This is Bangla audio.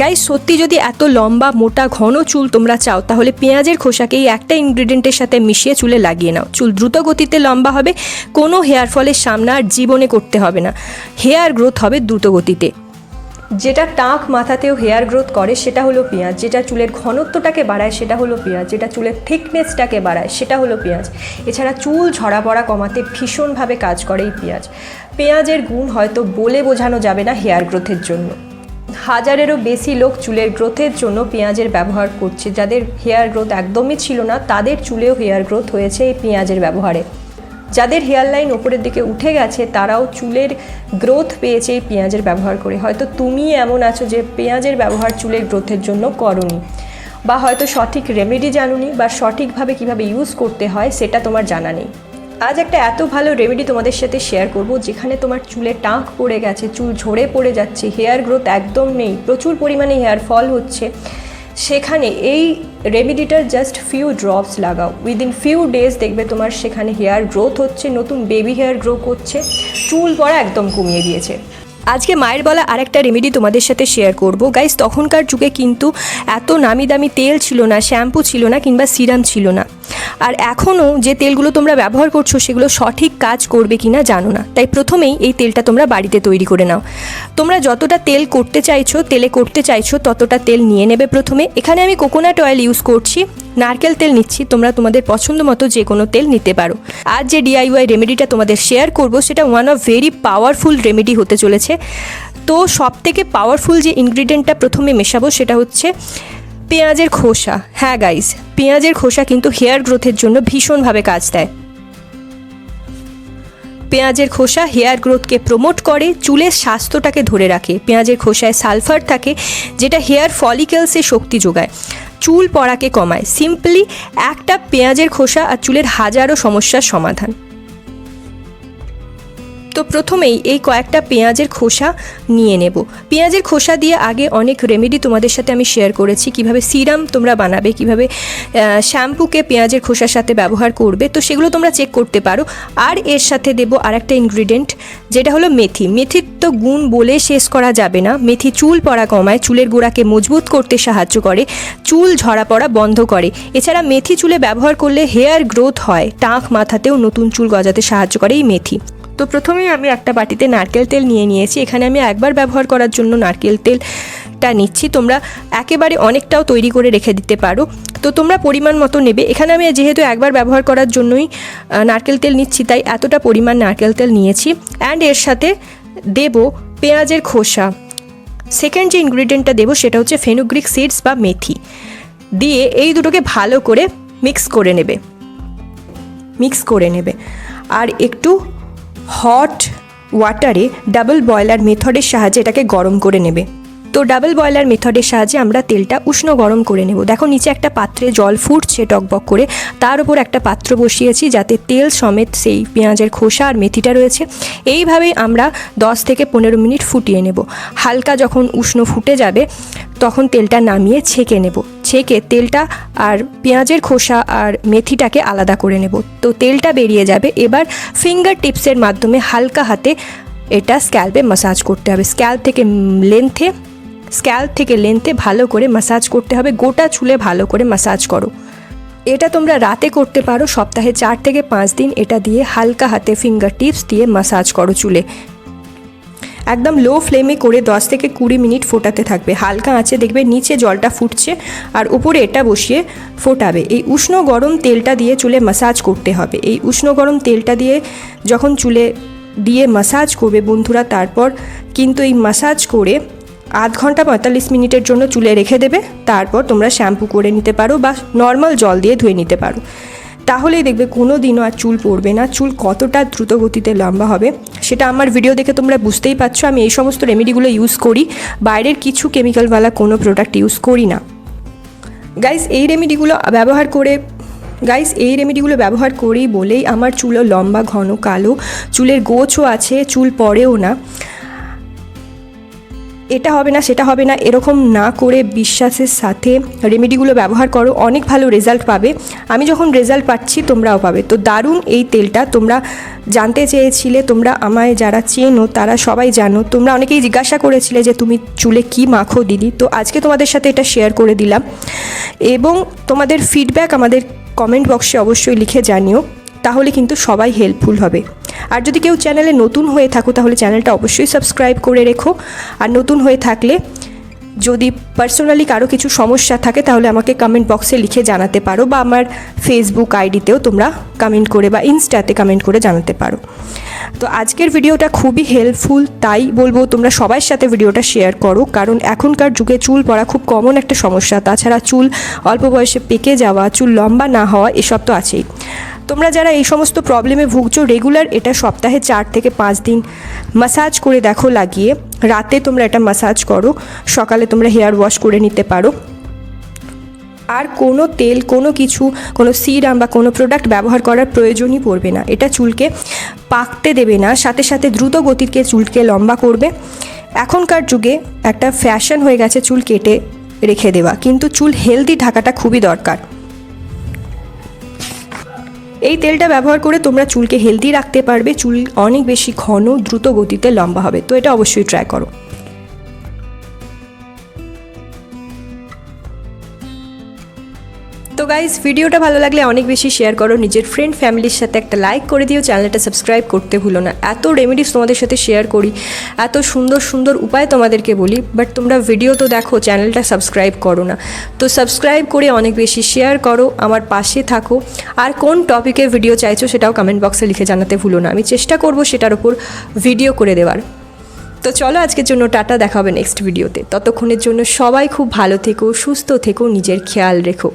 গাইস সত্যি যদি এত লম্বা, মোটা, ঘন চুল তোমরা চাও, তাহলে পেঁয়াজের খোসাকে এই একটা ইনগ্রিডিয়েন্টের সাথে মিশিয়ে চুলে লাগিয়ে নাও। চুল দ্রুত গতিতে লম্বা হবে, কোনো হেয়ার ফলের সামনা আর জীবনে করতে হবে না। হেয়ার গ্রোথ হবে দ্রুত গতিতে। যেটা টাক মাথাতেও হেয়ার গ্রোথ করে, সেটা হলো পেঁয়াজ। যেটা চুলের ঘনত্বটাকে বাড়ায়, সেটা হলো পেঁয়াজ। যেটা চুলের থিকনেসটাকে বাড়ায়, সেটা হলো পেঁয়াজ। এছাড়া চুল ঝরা পড়া কমাতে ভীষণভাবে কাজ করে এই পেঁয়াজ। পেঁয়াজের গুণ হয়তো বলে বোঝানো যাবে না হেয়ার গ্রোথের জন্য। হাজারেরও বেশি লোক চুলের গ্রোথের জন্য পেঁয়াজের ব্যবহার করছে। যাদের হেয়ার গ্রোথ একদমই ছিল না, তাদের চুলেও হেয়ার গ্রোথ হয়েছে এই পেঁয়াজের ব্যবহারে। যাদের হেয়ার লাইন ওপরের দিকে উঠে গেছে, তারাও চুলের গ্রোথ পেয়েছে এই পেঁয়াজের ব্যবহার করে। হয়তো তুমি এমন আছো যে পেঁয়াজের ব্যবহার চুলের গ্রোথের জন্য করনি বা হয়তো সঠিক রেমেডি জানুনি বা সঠিকভাবে কীভাবে ইউজ করতে হয়, সেটা তোমার জানা নেই। আজ একটা এত ভালো রেমেডি তোমাদের সাথে শেয়ার করব, যেখানে তোমার চুলে টাক পড়ে গেছে, চুল ঝরে পড়ে যাচ্ছে হেয়ার গ্রোথ একদম নেই, প্রচুর পরিমাণে হেয়ার ফল হচ্ছে। সেখানে এই রেমেডিটার জাস্ট ফিউ ড্রপস লাগাও। উইদিন ফিউ ডেজ দেখবে তোমার সেখানে হেয়ার গ্রোথ হচ্ছে, নতুন বেবি হেয়ার গ্রো করছে, চুল পড়া একদম কমিয়ে দিয়েছে। আজকে মায়ের বলা আরেকটা রেমেডি তোমাদের সাথে শেয়ার করব। গাইস তখনকার যুগে কিন্তু এত নামি দামি তেল ছিল না শ্যাম্পু ছিল না, কিংবা সিরাম ছিল না। আর এখনও যে তেলগুলো তোমরা ব্যবহার করছ সেগুলো সঠিক কাজ করবে কি না জানো না। তাই প্রথমেই এই তেলটা তোমরা বাড়িতে তৈরি করে নাও। তোমরা যতটা তেল করতে চাইছো, তেলে করতে চাইছো, ততটা তেল নিয়ে নেবে প্রথমে। এখানে আমি কোকোনাট অয়েল ইউজ করছি, নারকেল তেল নিচ্ছি, তোমরা তোমাদের পছন্দ মতো যে কোনো তেল নিতে পারো। আর যে ডিআইওয়াই রেমেডিটা তোমাদের শেয়ার করব, সেটা one of very powerful remedy হতে চলেছে। তো সব থেকে পাওয়ারফুল যে ইনগ্রিডিয়েন্টটা প্রথমে মেশাবো সেটা হচ্ছে পেঁয়াজের খোসা। হ্যাঁ গাইস পেঁয়াজের খোসা কিন্তু হেয়ার গ্রোথের জন্য ভীষণভাবে কাজ দেয়। পেঁয়াজের খোসা হেয়ার গ্রোথকে প্রমোট করে, চুলের স্বাস্থ্যটাকে ধরে রাখে। পেঁয়াজের খোসায় সালফার থাকে, যেটা হেয়ার ফলিকেলসে শক্তি যোগায়। চুল পড়াকে কমায়। সিম্পলি একটা পেঁয়াজের খোসা আর চুলের হাজারো সমস্যার সমাধান। তো প্রথমেই এই কয়েকটা পেঁয়াজের খোসা নিয়ে নেব। পেঁয়াজের খোসা দিয়ে আগে অনেক রেমেডি তোমাদের সাথে আমি শেয়ার করেছি, কীভাবে সিরাম তোমরা বানাবে, কীভাবে শ্যাম্পুকে পেঁয়াজের খোসার সাথে ব্যবহার করবে, তো সেগুলো তোমরা চেক করতে পারো। আর এর সাথে দেব আর একটা ইনগ্রিডিয়েন্ট যেটা হলো মেথি। মেথির তো গুণ বলে শেষ করা যাবে না। মেথি চুল পড়া কমায়, চুলের গোড়াকে মজবুত করতে সাহায্য করে, চুল ঝরা পড়া বন্ধ করে। এছাড়া মেথি চুলে ব্যবহার করলে হেয়ার গ্রোথ হয়, টাক মাথাতেও নতুন চুল গজাতে সাহায্য করে এই মেথি। তো প্রথমেই আমি একটা বাটিতে নারকেল তেল নিয়ে নিয়েছি। এখানে আমি একবার ব্যবহার করার জন্য নারকেল তেলটা নিচ্ছি। তোমরা একেবারে অনেকটাও তৈরি করে রেখে দিতে পারো। তো তোমরা পরিমাণ মতো নেবে। এখানে আমি যেহেতু একবার ব্যবহার করার জন্যই নারকেল তেল নিচ্ছি, তাই এতটা পরিমাণ নারকেল তেল নিয়েছি। অ্যান্ড এর সাথে দেব পেঁয়াজের খোসা। সেকেন্ড যে ইনগ্রিডিয়েন্টটা দেবো, সেটা হচ্ছে ফেনুগ্রিক সিডস বা মেথি। দিয়ে এই দুটোকে ভালো করে মিক্স করে নেবে। মিক্স করে নেবে। আর একটু হট ওয়াটারে ডাবল বয়লার মেথডের সাহায্যে এটাকে গরম করে নেবে। তো ডাবল বয়লার মেথডের সাহায্যে আমরা তেলটা উষ্ণ গরম করে নেব। দেখো নিচে একটা পাত্রে জল ফুটছে টকবক করে, তার উপর একটা পাত্র বসিয়েছি যাতে তেল সমেত সেই পেঁয়াজের খোসা আর মেথিটা রয়েছে। এইভাবেই আমরা 10 থেকে পনেরো মিনিট ফুটিয়ে নেব। হালকা যখন উষ্ণ ফুটে যাবে, তখন তেলটা নামিয়ে ছেঁকে নেব। ছেঁকে তেলটা আর পেঁয়াজের খোসা আর মেথিটাকে আলাদা করে নেব। তো তেলটা বেরিয়ে যাবে। এবার ফিঙ্গার টিপসের মাধ্যমে হালকা হাতে এটা স্ক্যাল্পে মাসাজ করতে হবে। স্ক্যাল্প থেকে লেন্থে স্ক্যাল্প থেকে লেন্থে ভালো করে মাসাজ করতে হবে। গোটা চুলে ভালো করে মাসাজ করো। এটা তোমরা রাতে করতে পারো। সপ্তাহে চার থেকে পাঁচ দিন এটা দিয়ে হালকা হাতে ফিঙ্গার টিপস দিয়ে মাসাজ করো চুলে। একদম লো ফ্লেমে করে 10 থেকে কুড়ি মিনিট ফোটাতে থাকবে। হালকা আঁচে দেখবে নিচে জলটা ফুটছে আর উপরে এটা বসিয়ে ফোটাবে। এই উষ্ণ গরম তেলটা দিয়ে চুলে মাসাজ করতে হবে। এই উষ্ণ গরম তেলটা দিয়ে যখন চুলে দিয়ে মাসাজ করবে বন্ধুরা, তারপর কিন্তু এই মাসাজ করে আধ ঘণ্টা পঁয়তাল্লিশ মিনিটের জন্য চুলে রেখে দেবে। তারপর তোমরা শ্যাম্পু করে নিতে পারো বা নর্মাল জল দিয়ে ধুয়ে নিতে পারো। তাহলেই দেখবে কোনো দিনও আর চুল পড়বে না। চুল কতটা দ্রুত গতিতে লম্বা হবে, সেটা আমার ভিডিও দেখে তোমরা বুঝতেই পারছ। আমি এই সমস্ত রেমেডিগুলো ইউজ করি। বাইরের কিছু কেমিক্যালওয়ালা কোনো প্রোডাক্ট ইউজ করি না। গাইস এই রেমেডিগুলো ব্যবহার করে গাইস এই রেমেডিগুলো ব্যবহার করি বলেই আমার চুলও লম্বা, ঘন, কালো, চুলের গোছও আছে, চুল পড়েও না। এটা হবে না, সেটা হবে না, এরকম না করে বিশ্বাসের সাথে রেমেডিগুলো ব্যবহার করো, অনেক ভালো রেজাল্ট পাবে। আমি যখন রেজাল্ট পাচ্ছি, তোমরাও পাবে। তো দারুণ এই তেলটা, তোমরা জানতে চেয়েছিলে, তোমরা আমায় যারা চেনো, তারা সবাই জানো। তোমরা অনেকেই জিজ্ঞাসা করেছিলে যে তুমি চুলে কি মাখো দিদি? তো আজকে তোমাদের সাথে এটা শেয়ার করে দিলাম। এবং তোমাদের ফিডব্যাক আমাদের কমেন্ট বক্সে অবশ্যই লিখে জানিও। তাহলে কিন্তু সবাই হেল্পফুল হবে। আর যদি কেউ চ্যানেলে নতুন হয়ে থাকো, তাহলে চ্যানেলটা অবশ্যই সাবস্ক্রাইব করে রেখো। আর নতুন হয়ে থাকলে যদি পার্সোনালি কারও কিছু সমস্যা থাকে, তাহলে আমাকে কমেন্ট বক্সে লিখে জানাতে পারো বা আমার ফেসবুক আইডিতেও তোমরা কমেন্ট করে বা ইনস্টাতে কমেন্ট করে জানাতে পারো। তো আজকের ভিডিওটা খুবই হেল্পফুল তাই বলব তোমরা সবার সাথে ভিডিওটা শেয়ার করো, কারণ এখনকার যুগে চুল পড়া খুব কমন একটা সমস্যা। তাছাড়া চুল অল্প বয়সে পেকে যাওয়া, চুল লম্বা না হওয়া, এসব তো আছেই। তোমরা যারা এই সমস্ত প্রবলেমে ভুগছো রেগুলার এটা সপ্তাহে চার থেকে পাঁচ দিন মাসাজ করে দেখো লাগিয়ে। রাতে তোমরা এটা মাসাজ করো। সকালে তোমরা হেয়ার ওয়াশ করে নিতে পারো। আর কোনো তেল, কোনো কিছু, কোনো সিরাম বা কোনো প্রোডাক্ট ব্যবহার করার প্রয়োজনই পড়বে না। এটা চুলকে পাকতে দেবে না। সাথে সাথে দ্রুত গতিকে চুলকে লম্বা করবে। এখনকার যুগে একটা ফ্যাশন হয়ে গেছে চুল কেটে রেখে দেওয়া। কিন্তু চুল হেলদি ঢাকাটা খুবই দরকার। এই তেলটা ব্যবহার করে তোমরা চুলকে হেলদি রাখতে পারবে। চুল অনেক বেশি ঘন, দ্রুত গতিতে লম্বা হবে। তো এটা অবশ্যই ট্রাই করো। গাইজ ভিডিওটা ভালো লাগলে অনেক বেশি শেয়ার করো। নিজের ফ্রেন্ড ফ্যামিলির সাথে একটা লাইক করে দিও। চ্যানেলটা সাবস্ক্রাইব করতে ভুলো না। এত রেমেডিস তোমাদের সাথে শেয়ার করি। এত সুন্দর সুন্দর উপায় তোমাদেরকে বলি। বাট তোমরা ভিডিও তো দেখো, চ্যানেলটা সাবস্ক্রাইব করো না। তো সাবস্ক্রাইব করে অনেক বেশি শেয়ার করো। আমার পাশে থাকো। আর কোন টপিকে ভিডিও চাইছো সেটাও কমেন্ট বক্সে লিখে জানাতে ভুলো না। আমি চেষ্টা করব সেটার উপর ভিডিও করে দেওয়ার। তো চলো আজকের জন্য টাটা, দেখা হবে নেক্সট ভিডিওতে ততক্ষণের জন্য সবাই খুব ভালো থেকো, সুস্থ থেকো, নিজের খেয়াল রেখো।